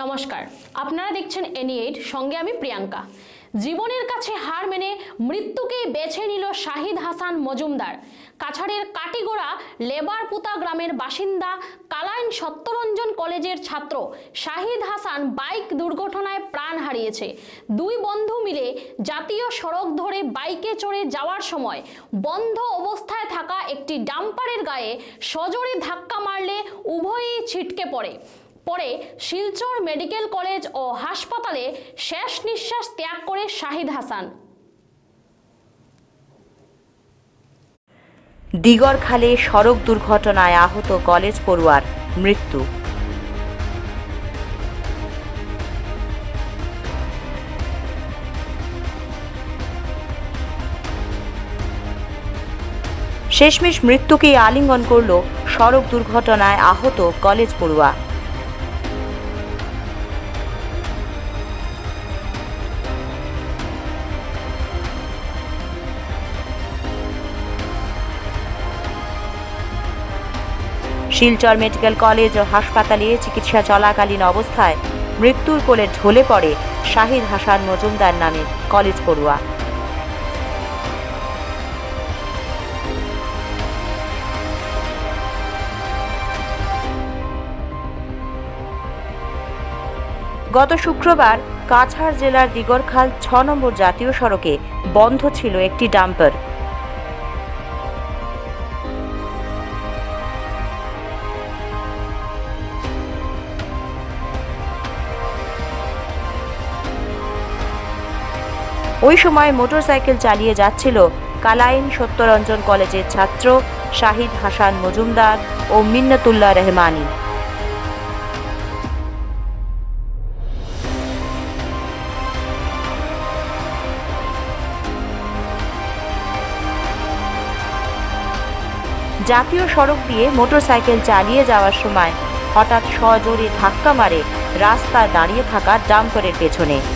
নমস্কার। আপনারা দেখছেন এনি এইট সঙ্গে আমি প্রিয়াঙ্কা। জীবনের কাছে হার মেনে মৃত্যুকেই বেছে নিল শাহিদ হাসান মজুমদার। কাছাড়ের কাটিগোড়া লেবারপুতা গ্রামের বাসিন্দা কালাইন সত্যরঞ্জন কলেজের ছাত্র শাহিদ হাসান বাইক দুর্ঘটনায় প্রাণ হারিয়েছে। দুই বন্ধু মিলে জাতীয় সড়ক ধরে বাইকে চড়ে যাওয়ার সময় বন্ধ অবস্থায় থাকা একটি ডাম্পারের গায়ে সজোরে ধাক্কা মারলে উভয়ই ছিটকে পড়ে। পরে শিলচর মেডিকেল কলেজ ও হাসপাতালে শেষ নিঃশ্বাস ত্যাগ করে শাহিদ হাসান। দিগরখালে সড়ক দুর্ঘটনায় আহত কলেজ পড়ুয়ার মৃত্যু। শেষমেশ মৃত্যুকেই আলিঙ্গন করল সড়ক দুর্ঘটনায় আহত কলেজ পড়ুয়া। শিলচর মেডিকেল কলেজ ও হাসপাতালে চিকিৎসা চলাকালীন অবস্থায় মৃত্যুর কোলে ঢলে পড়ে শাহিদ হাসান মজুমদার নামে কলেজ পড়ুয়া। গত শুক্রবার কাছাড় জেলার দিগরখাল ছ নম্বর জাতীয় সড়কে বন্ধ ছিল একটি ডাম্পার। ওই সময় মোটরসাইকেল চালিয়ে যাচ্ছিল কালাইন সত্যরঞ্জন কলেজের ছাত্র শাহিদ হাসান মজুমদার ও মিন্নতুল্লাহ রহমানি। জাতীয় সড়ক দিয়ে মোটরসাইকেল চালিয়ে যাওয়ার সময় হঠাৎ সজোরে ধাক্কা মারে রাস্তায় দাঁড়িয়ে থাকা ডাম্পারের পেছনে।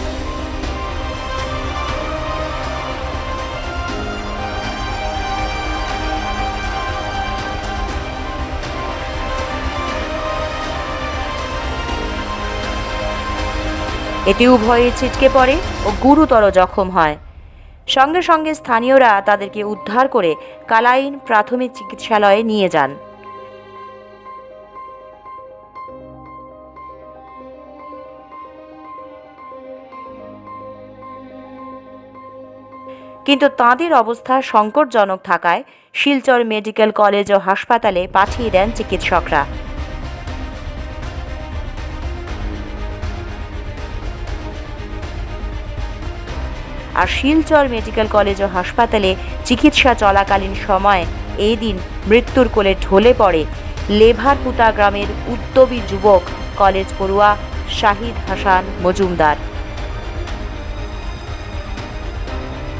এতে উভয়ে ছিটকে পড়ে ও গুরুতর জখম হয়। সঙ্গে সঙ্গে স্থানীয়রা তাদেরকে উদ্ধার করে কালাইন প্রাথমিক চিকিৎসালয়ে নিয়ে যান। কিন্তু তাঁদের অবস্থা সংকটজনক থাকায় শিলচর মেডিকেল কলেজ ও হাসপাতালে পাঠিয়ে দেন চিকিৎসকরা। আর শিলচর মেডিকেল কলেজ ও হাসপাতালে চিকিৎসা চলাকালীন সময় এই দিন মৃত্যুর কোলে ঢলে পড়ে লেভারপুতা গ্রামের উদ্যমী যুবক কলেজ পড়ুয়া শাহিদ হাসান মজুমদার।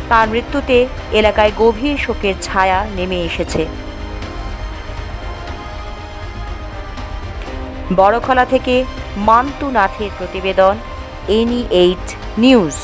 তার মৃত্যুতে এলাকায় গভীর শোকের ছায়া নেমে এসেছে। বড়খলা থেকে মান্তু নাথের প্রতিবেদন এনি এইট নিউজ।